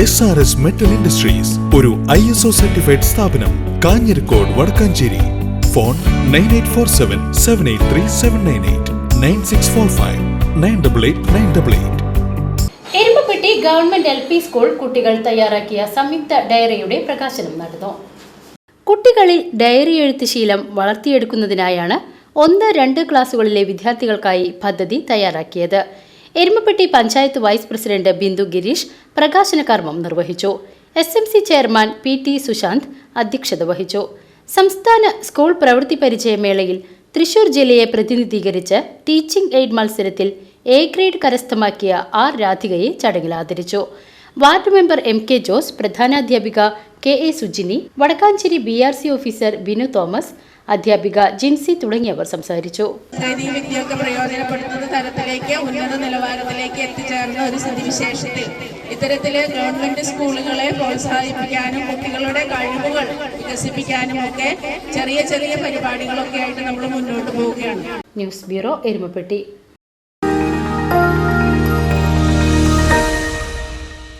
S R S metal industries ഒരു I S O certified സ്ഥാപനം Kanjirakode Vadakkanchery. Phone nine eight four seven seven eight three seven nine eight nine six four five nine double eight nine double eight Erumapetty government L P school കുട്ടികൾ തയ്യാറാക്കിയ സംയുക്ത ഡയറിയുടെ പ്രകാശനം നടന്നു. കുട്ടികളിൽ diary എഴുത്ത് ശീലം വളർത്തിയെടുക്കുന്നതിനായാണ് ഒന്ന് രണ്ട് ക്ലാസ്സുകളിലെ വിദ്യാർത്ഥികൾക്കായി പദ്ധതി തയ്യാറാക്കിയത്. എരുമപ്പെട്ടി പഞ്ചായത്ത് വൈസ് പ്രസിഡന്റ് ബിന്ദു ഗിരീഷ് പ്രകാശന കർമ്മം നിർവഹിച്ചു. S M C chairman P T Sushant അധ്യക്ഷത വഹിച്ചു. സംസ്ഥാന സ്കൂൾ പ്രവൃത്തി പരിചയമേളയിൽ തൃശൂർ ജില്ലയെ പ്രതിനിധീകരിച്ച് ടീച്ചിംഗ് എയ്ഡ് മത്സരത്തിൽ എ ഗ്രേഡ് കരസ്ഥമാക്കിയ ആർ രാധികയെ ചടങ്ങിൽ ആദരിച്ചു. Ward member M K Jose പ്രധാനാധ്യാപിക K A Sujini Vadakkanchery B R C officer Binu Thomas അധ്യാപിക ജിൻസി തുടങ്ങിയവർ സംസാരിച്ചു. വിദ്യയൊക്കെ പ്രയോജനപ്പെടുത്തുന്ന തരത്തിലേക്ക് ഉന്നത നിലവാരത്തിലേക്ക് എത്തിച്ചേർന്ന ഒരു സ്ഥിതിവിശേഷത്തിൽ ഇത്തരത്തിൽ ഗവൺമെന്റ് സ്കൂളുകളെ പ്രോത്സാഹിപ്പിക്കാനും കുട്ടികളുടെ കഴിവുകൾ വികസിപ്പിക്കാനും ഒക്കെ ചെറിയ ചെറിയ പരിപാടികളൊക്കെ ആയിട്ട് നമ്മൾ മുന്നോട്ട് പോവുകയാണ്. News bureau Erumapetty.